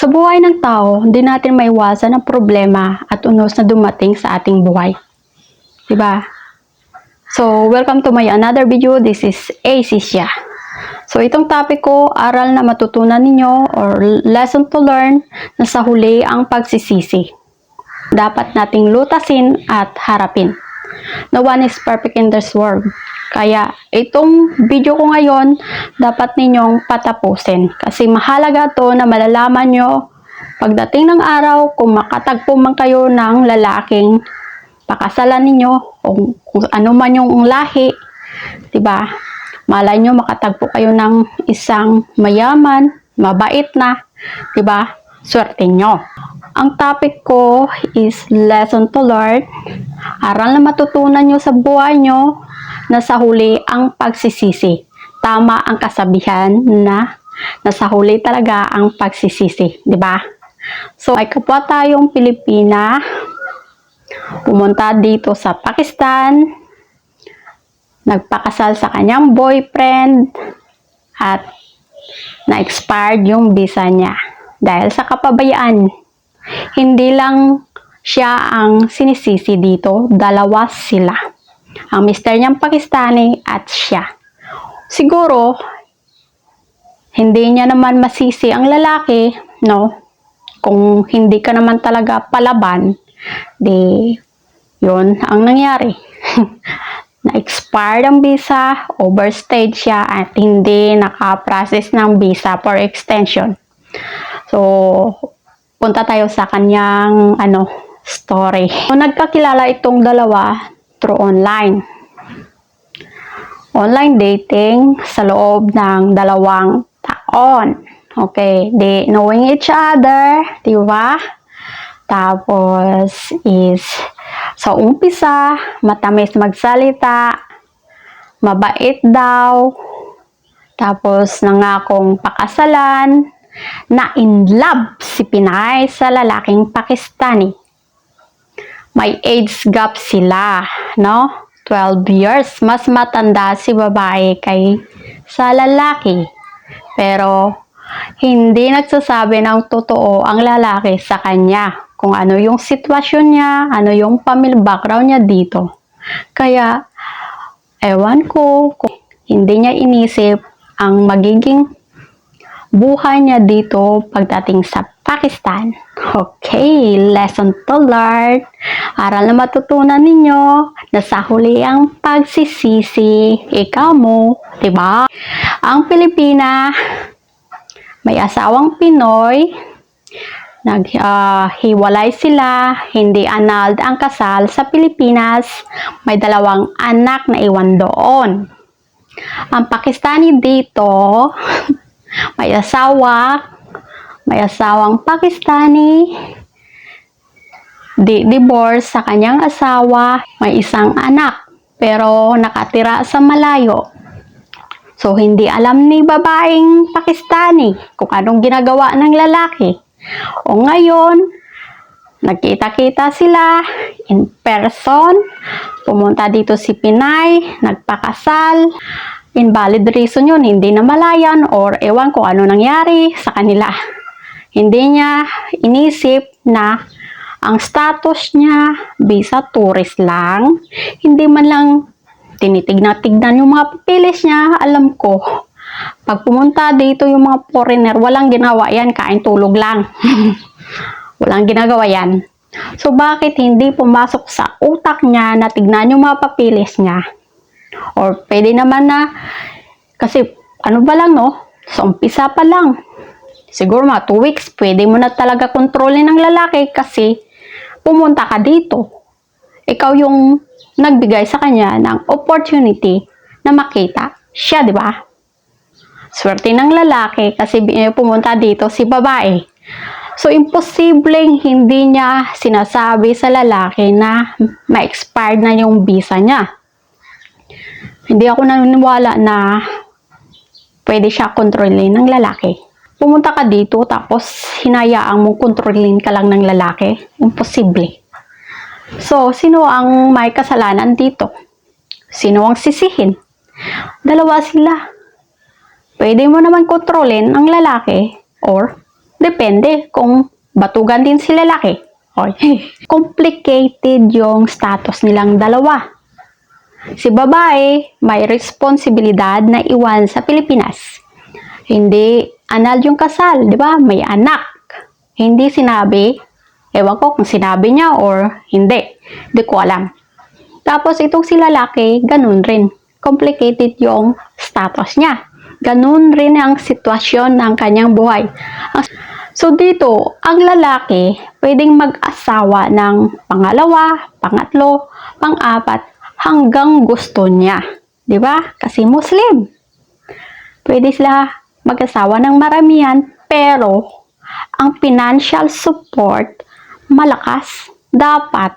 Sa buhay ng tao, hindi natin maiwasan ang problema at unos na dumating sa ating buhay. Diba? So, welcome to my another video. This is Acisha. So, itong topic ko, aral na matutunan ninyo or lesson to learn na sa huli ang pagsisisi. Dapat nating lutasin at harapin. No one is perfect in this world. Kaya itong video ko ngayon, dapat ninyong patapusin. Kasi mahalaga to na malalaman nyo pagdating ng araw kung makatagpo man kayo ng lalaking pakasalan ninyo o kung ano man yung lahi, ba? Malay nyo makatagpo kayo ng isang mayaman, mabait na, ba? Swerte nyo. Ang topic ko is lesson to learn. Aral na matutunan nyo sa buhay nyo na sa huli ang pagsisisi. Tama ang kasabihan na nasa huli talaga ang pagsisisi, 'di ba? So, ay kapwa tayong Pilipina, pumunta dito sa Pakistan, nagpakasal sa kanyang boyfriend, at na-expired yung visa niya. Dahil sa kapabayaan, hindi lang siya ang sinisisi dito, dalawa sila. Ang mister niyang Pakistani at siya. Siguro, hindi niya naman masisi ang lalaki, no? Kung hindi ka naman talaga palaban, di, yun ang nangyari. Na-expired ang visa, overstayed siya, at hindi naka-process ng visa for extension. So, punta tayo sa kanyang ano, story. So, nagkakilala itong dalawa through online. Online dating sa loob ng dalawang taon. Okay, they knowing each other, di ba? Tapos is sa umpisa, matamis magsalita, mabait daw, tapos nangakong pakasalan, na in love si Pinay sa lalaking Pakistani. May age gap sila, no? 12 years. Mas matanda si babae kay sa lalaki. Pero, hindi nagsasabi ng totoo ang lalaki sa kanya kung ano yung sitwasyon niya, ano yung family background niya dito. Kaya, ewan ko kung hindi niya inisip ang magiging buhay niya dito pagdating sa Pakistan. Okay, lesson to learn. Aral na matutunan ninyo na sa huli ang pagsisisi. Ikaw mo, ba? Ang Pilipina, may asawang Pinoy, naghiwalay sila, hindi annulled ang kasal sa Pilipinas, may dalawang anak na iwan doon. Ang Pakistani dito, may asawa, may asawang Pakistani, di divorce sa kanyang asawa, may isang anak, pero nakatira sa malayo. So, hindi alam ni babaeng Pakistani kung anong ginagawa ng lalaki. O ngayon, nagkita-kita sila in person, pumunta dito si Pinay, nagpakasal, invalid reason yun, hindi na malayan or ewan ko ano nangyari sa kanila. Hindi niya inisip na ang status niya visa tourist lang, hindi man lang tinitignan-tignan yung mga papilis niya, alam ko. Pag pumunta dito yung mga foreigner, walang ginawa yan, kain tulog lang. walang ginagawa yan. So, bakit hindi pumasok sa utak niya na tignan yung mga papilis niya? Or pwede naman na, kasi ano ba lang no, sa umpisa pa lang, siguro mga 2 weeks, pwede mo na talaga kontrolin ng lalaki kasi pumunta ka dito. Ikaw yung nagbigay sa kanya ng opportunity na makita siya, di ba? Swerte ng lalaki kasi eh, pumunta dito si babae. So, imposibleng hindi niya sinasabi sa lalaki na ma-expired na yung visa niya. Hindi ako naniniwala na pwede siya kontrolin ng lalaki. Pumunta ka dito tapos hinayaan mong kontrolin ka lang ng lalaki. Imposible. So, sino ang may kasalanan dito? Sino ang sisihin? Dalawa sila. Pwede mo naman kontrolin ang lalaki or Depende kung batugan din si lalaki. Oy. Complicated yung status nilang dalawa. Si babae may responsibilidad na iwan sa Pilipinas. Hindi anal yung kasal, di ba? May anak. Hindi sinabi, ewan ko kung sinabi niya or hindi. Hindi ko alam. Tapos itong si lalaki, ganun rin. Complicated yung status niya. Ganun rin ang sitwasyon ng kanyang buhay. So dito, ang lalaki pwedeng mag-asawa ng pangalawa, pangatlo, pang-apat hanggang gusto niya. 'Di ba? Kasi Muslim. Pwede sila mag-asawa ng maramihan pero ang financial support malakas dapat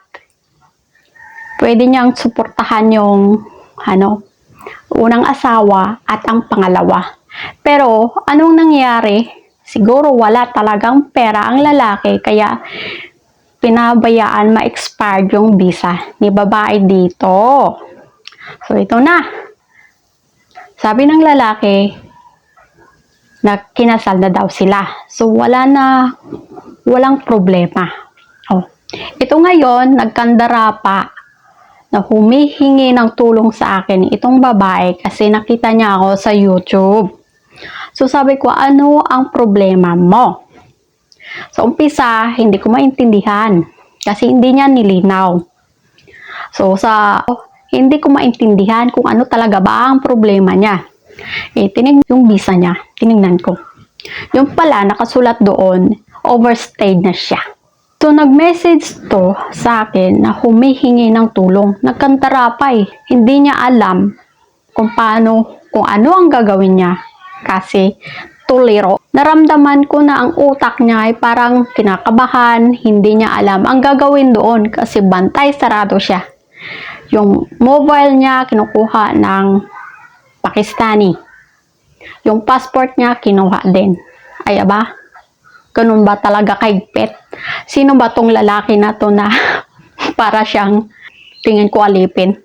pwede niyang suportahan yung ano unang asawa at ang pangalawa. Pero anong nangyari? Siguro wala talagang pera ang lalaki kaya pinabayaan ma-expire yung visa ni babae dito. So ito na. Sabi ng lalaki na kinasal na daw sila. So wala na walang problema. Oh. Ito ngayon nagkandara pa na humihingi ng tulong sa akin itong babae kasi nakita niya ako sa YouTube. So sabi ko, ano ang problema mo? Sa umpisa, hindi ko maintindihan kasi hindi niya nilinaw. So sa oh, hindi ko maintindihan kung ano talaga ba ang problema niya. Eh, tinig yung visa niya, tinignan ko. Yung pala, nakasulat doon, overstayed na siya. So, nag-message to sa akin na humihingi ng tulong. Nagkantara pa eh. Hindi niya alam kung paano, kung ano ang gagawin niya. Kasi, tuliro. Naramdaman ko na ang utak niya ay parang kinakabahan, hindi niya alam ang gagawin doon kasi bantay sarado siya. Yung mobile niya kinukuha ng Pakistani. Yung passport niya kinuha din. Ay aba, ganun ba talaga kay pet? Sino ba tong lalaki na to na para siyang tingin ko alipin?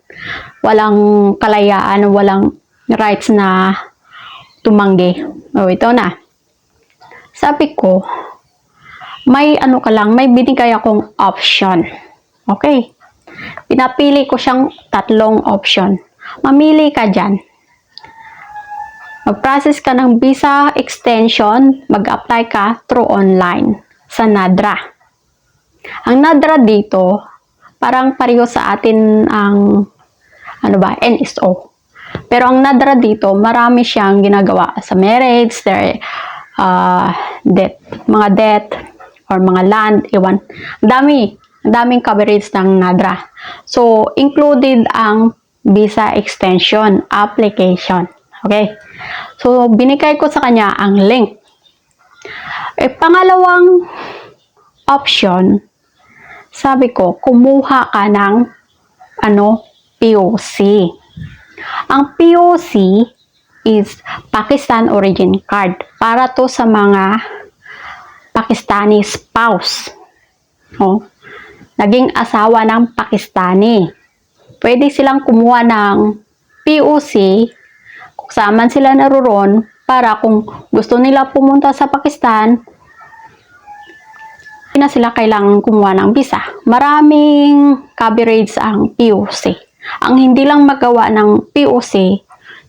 Walang kalayaan, walang rights na tumanggi. O, ito na. Sabi ko, may ano ka lang, may binigay akong option. Okay. Pinapili ko siyang tatlong option. Mamili ka dyan. Mag-process ka ng visa extension, mag-apply ka through online sa NADRA. Ang NADRA dito, parang pareho sa atin ang ano ba, NSO. Pero ang NADRA dito, marami siyang ginagawa sa marriage, their uh, debt, mga debt, or mga land, iwan. Ang dami, ang daming coverage ng NADRA. So, included ang visa extension application. Okay? So, binigay ko sa kanya ang link. Eh, pangalawang option, sabi ko, kumuha ka ng ano, POC. Ang POC is Pakistan Origin Card para to sa mga Pakistani spouse. Oh, naging asawa ng Pakistani. Pwede silang kumuha ng POC kung saan sila naroon para kung gusto nila pumunta sa Pakistan, hindi na sila kailangang kumuha ng visa. Maraming coverage ang POC. Ang hindi lang magawa ng POC,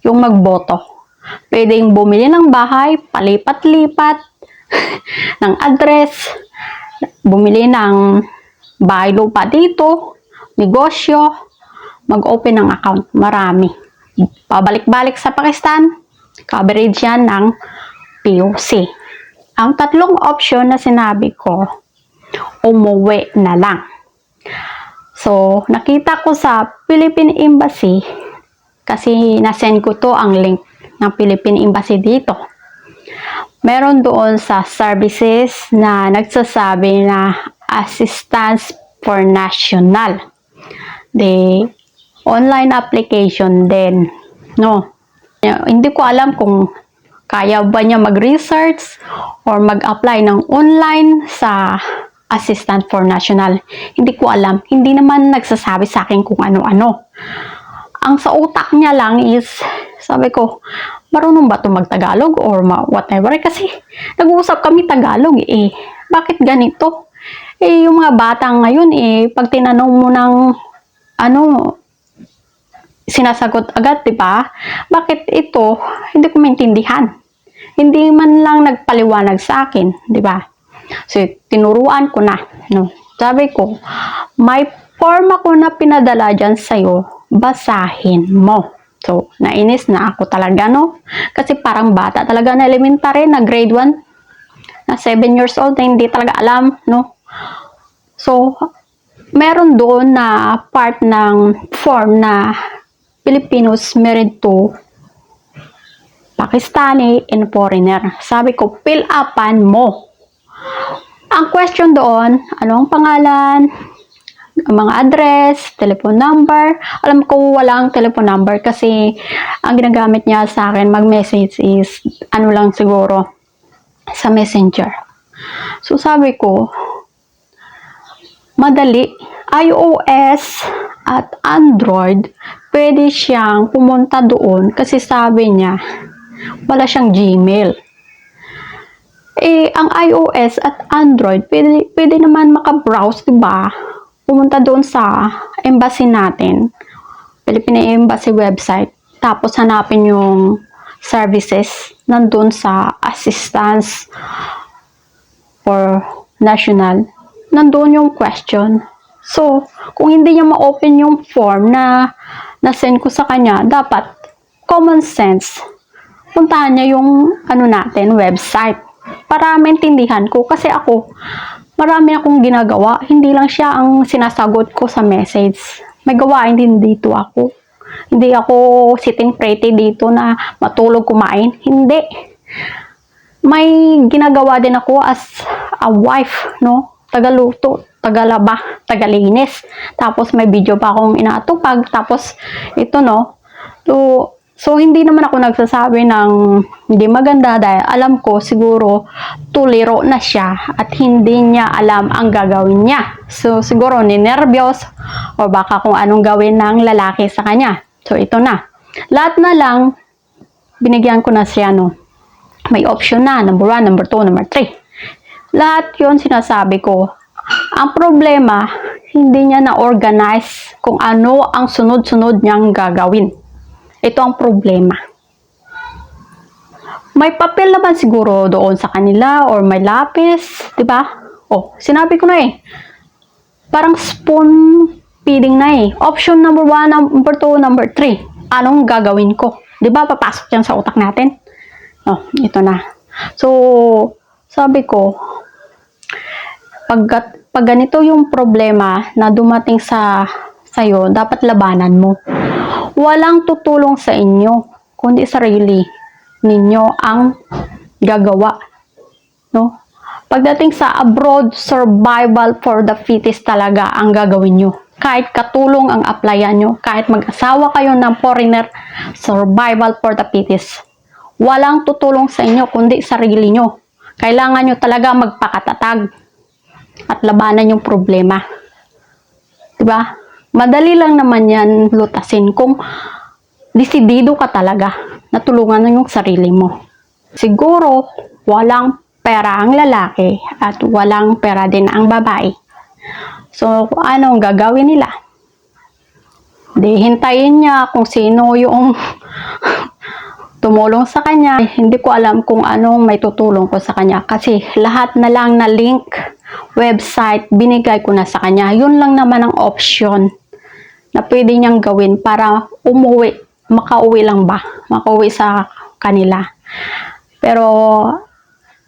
yung magboto. Pwedeng bumili ng bahay, palipat-lipat, ng address, bumili ng bahay lupa dito, negosyo, mag-open ng account. Marami. Pabalik-balik sa Pakistan, coverage yan ng POC. Ang tatlong option na sinabi ko, umuwi na lang. So, nakita ko sa Philippine Embassy, kasi nasend ko to ang link ng Philippine Embassy dito. Meron doon sa services na nagsasabi na assistance for national. The online application din. No. Hindi ko alam kung kaya ba niya mag-research or mag-apply ng online sa Assistant for National. Hindi ko alam. Hindi naman nagsasabi sa akin kung ano-ano. Ang sa utak niya lang is Sabi ko, marunong ba ito magtagalog or ma- whatever? Kasi nag-uusap kami Tagalog eh. Bakit ganito? Eh, yung mga bata ngayon eh, pag tinanong mo ng ano, sinasagot agad, di ba? Bakit ito, hindi ko maintindihan. Hindi man lang nagpaliwanag sa akin, di ba? So, tinuruan ko na, no? Sabi ko, may form ako na pinadala dyan sa'yo, basahin mo. So, nainis na ako talaga, no? Kasi parang bata talaga na elementary, na grade 1, na 7 years old, na hindi talaga alam, no? So, meron doon na part ng form na Filipinos married to Pakistani and foreigner. Sabi ko, fill upan mo. Ang question doon, ano ang pangalan, ang mga address, telephone number. Alam ko walang telephone number kasi ang ginagamit niya sa akin mag-message is ano lang siguro sa messenger. So sabi ko, madali. iOS at Android, pwede siyang pumunta doon kasi sabi niya, wala siyang Gmail. Eh, ang iOS at Android, pwede, pwede naman makabrowse, di ba? Pumunta doon sa embassy natin, Philippine Embassy website, tapos hanapin yung services nandun sa assistance for national, nandun yung question. So, kung hindi niya ma-open yung form na na-send ko sa kanya, dapat common sense, puntahan niya yung ano natin, website para maintindihan ko. Kasi ako, marami akong ginagawa. Hindi lang siya ang sinasagot ko sa message. May gawain din dito ako. Hindi ako sitting pretty dito na matulog kumain. Hindi. May ginagawa din ako as a wife, no? Tagaluto, tagalaba, tagalinis. Tapos may video pa akong inaatupag. Tapos ito, no? So, so hindi naman ako nagsasabi ng hindi maganda dahil alam ko siguro tuliro na siya at hindi niya alam ang gagawin niya. So, siguro ninervyos o baka kung anong gawin ng lalaki sa kanya. So, ito na. Lahat na lang, binigyan ko na siya, no? May option na, number 1, number 2, number 3. Lahat yon sinasabi ko. Ang problema, hindi niya na-organize kung ano ang sunod-sunod niyang gagawin. Ito ang problema. May papel naman siguro doon sa kanila or may lapis, di ba? Oh, sinabi ko na eh. Parang spoon feeding na eh. Option number 1, number 2, number 3. Anong gagawin ko? Di ba papasok yan sa utak natin? Oh, ito na. So, sabi ko, pag, pag ganito yung problema na dumating sa sa'yo, dapat labanan mo. Walang tutulong sa inyo, kundi sarili ninyo ang gagawa. No? Pagdating sa abroad, survival for the fittest talaga ang gagawin nyo. Kahit katulong ang applyan nyo, kahit mag-asawa kayo ng foreigner, survival for the fittest. Walang tutulong sa inyo, kundi sarili nyo. Kailangan nyo talaga magpakatatag at labanan yung problema. Diba? Madali lang naman yan lutasin kung desidido ka talaga na tulungan ng yung sarili mo. Siguro, walang pera ang lalaki at walang pera din ang babae. So, anong gagawin nila? Di hintayin niya kung sino yung tumulong sa kanya. Hindi ko alam kung anong may tutulong ko sa kanya kasi lahat na lang na link, website, binigay ko na sa kanya. Yun lang naman ang option na pwede niyang gawin para umuwi, makauwi lang ba? Makauwi sa kanila. Pero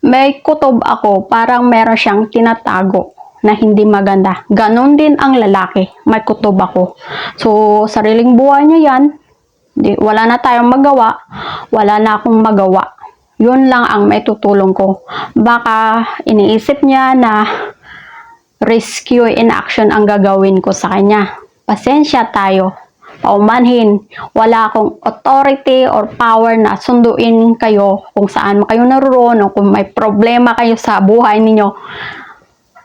may kutob ako, parang meron siyang tinatago na hindi maganda. Ganon din ang lalaki, may kutob ako. So, sariling buhay niya yan, di, wala na tayong magawa, wala na akong magawa. Yun lang ang may tutulong ko. Baka iniisip niya na rescue in action ang gagawin ko sa kanya. Pasensya tayo. Paumanhin. Wala akong authority or power na sunduin kayo kung saan kayo naroon o kung may problema kayo sa buhay ninyo.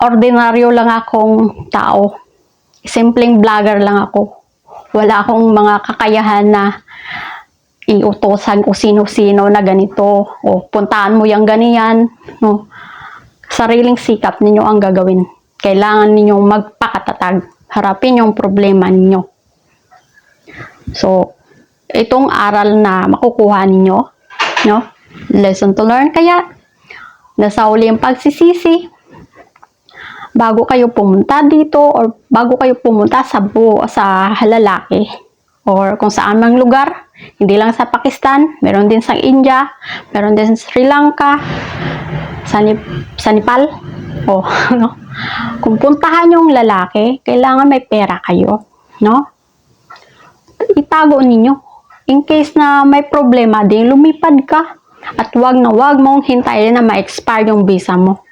Ordinaryo lang akong tao. Simpleng vlogger lang ako. Wala akong mga kakayahan na iutosan kung sino-sino na ganito o puntahan mo yung ganiyan no sariling sikap ninyo ang gagawin kailangan ninyong magpakatatag harapin yung problema ninyo. So itong aral na makukuha ninyo no? Lesson to learn. Kaya nasa uli yung pagsisisi. Bago kayo pumunta dito or bago kayo pumunta sa bu sa lalaki or kung saan mang lugar hindi lang sa Pakistan meron din sa India meron din sa Sri Lanka sa, Nip- sa Nepal o no kung puntahan yung lalaki kailangan may pera kayo no itago ninyo in case na may problema din lumipad ka at wag na wag mong hintayin na ma-expire yung visa mo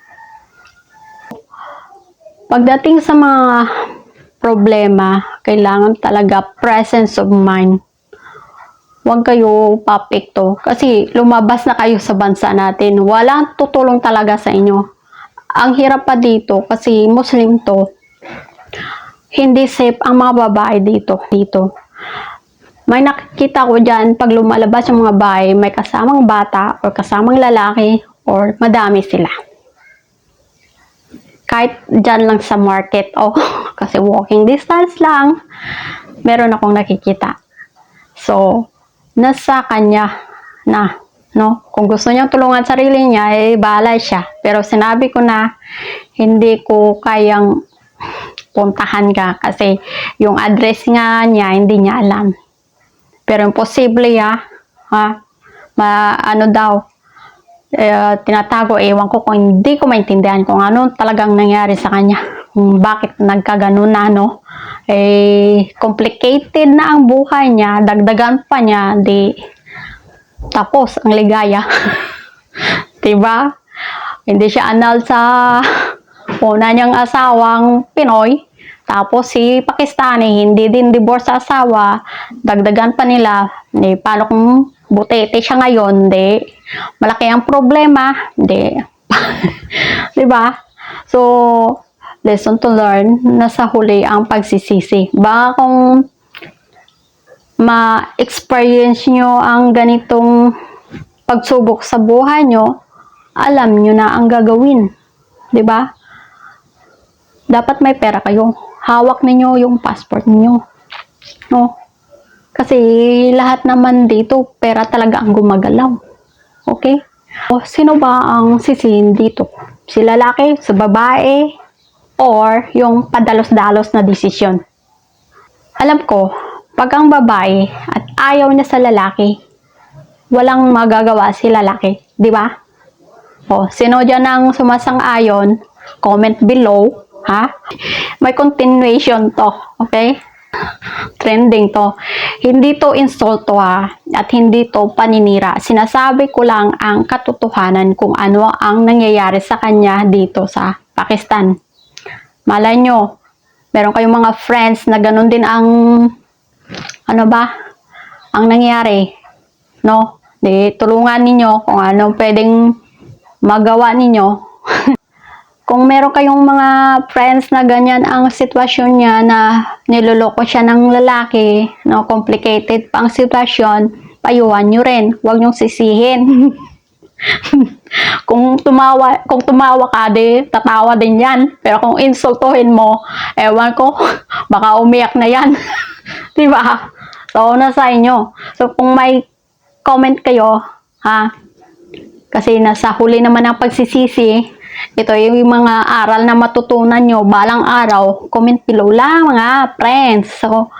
Pagdating sa mga problema, kailangan talaga presence of mind. Huwag kayo papekto kasi lumabas na kayo sa bansa natin. Walang tutulong talaga sa inyo. Ang hirap pa dito kasi Muslim to. Hindi safe ang mga babae dito. dito. May nakikita ko dyan pag lumalabas yung mga babae, may kasamang bata or kasamang lalaki or madami sila kahit dyan lang sa market o kasi walking distance lang meron akong nakikita so nasa kanya na no? Kung gusto niyang tulungan sarili niya eh bahala siya. Pero sinabi ko na hindi ko kayang puntahan ka kasi yung address nga niya hindi niya alam. Pero imposible ya ha? Ma ano daw eh, tinatago, ewan ko kung hindi ko maintindihan kung ano talagang nangyari sa kanya. Kung bakit nagkaganon na, no? Eh, complicated na ang buhay niya, dagdagan pa niya, di tapos ang ligaya. diba? Hindi siya anal sa una niyang asawang Pinoy. Tapos si Pakistani, hindi din divorce sa asawa. Dagdagan pa nila. Eh, paano kung butete siya ngayon, di, malaki ang problema, di, di ba? So, lesson to learn, nasa huli ang pagsisisi. Baka kung ma-experience nyo ang ganitong pagsubok sa buhay nyo, alam nyo na ang gagawin. Ba? Dapat may pera kayo. Hawak ninyo yung passport ninyo. No? Kasi lahat naman dito, pera talaga ang gumagalaw. Okay? O, sino ba ang sisihin dito? Si lalaki, sa babae, or yung padalos-dalos na desisyon? Alam ko, pag ang babae at ayaw niya sa lalaki, walang magagawa si lalaki. Di ba? O, sino dyan ang sumasang-ayon? Comment below. Ha? May continuation to. Okay? trending to. Hindi to insult to ha, at hindi to paninira. Sinasabi ko lang ang katotohanan kung ano ang nangyayari sa kanya dito sa Pakistan. Malay nyo, meron kayong mga friends na ganun din ang ano ba, ang nangyari. No? Di, tulungan ninyo kung ano pwedeng magawa ninyo kung meron kayong mga friends na ganyan ang sitwasyon niya na niloloko siya ng lalaki, no, complicated pa ang sitwasyon, payuhan nyo rin. Huwag nyong sisihin. kung tumawa, kung tumawa ka, di, tatawa din yan. Pero kung insultuhin mo, ewan ko, baka umiyak na yan. di ba? So, nasa inyo. So, kung may comment kayo, ha, kasi nasa huli naman ang pagsisisi, ito yung mga aral na matutunan nyo balang araw. Comment below lang mga friends. So,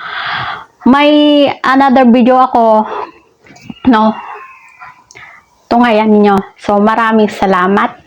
may another video ako, no, tungayan nyo. So, maraming salamat.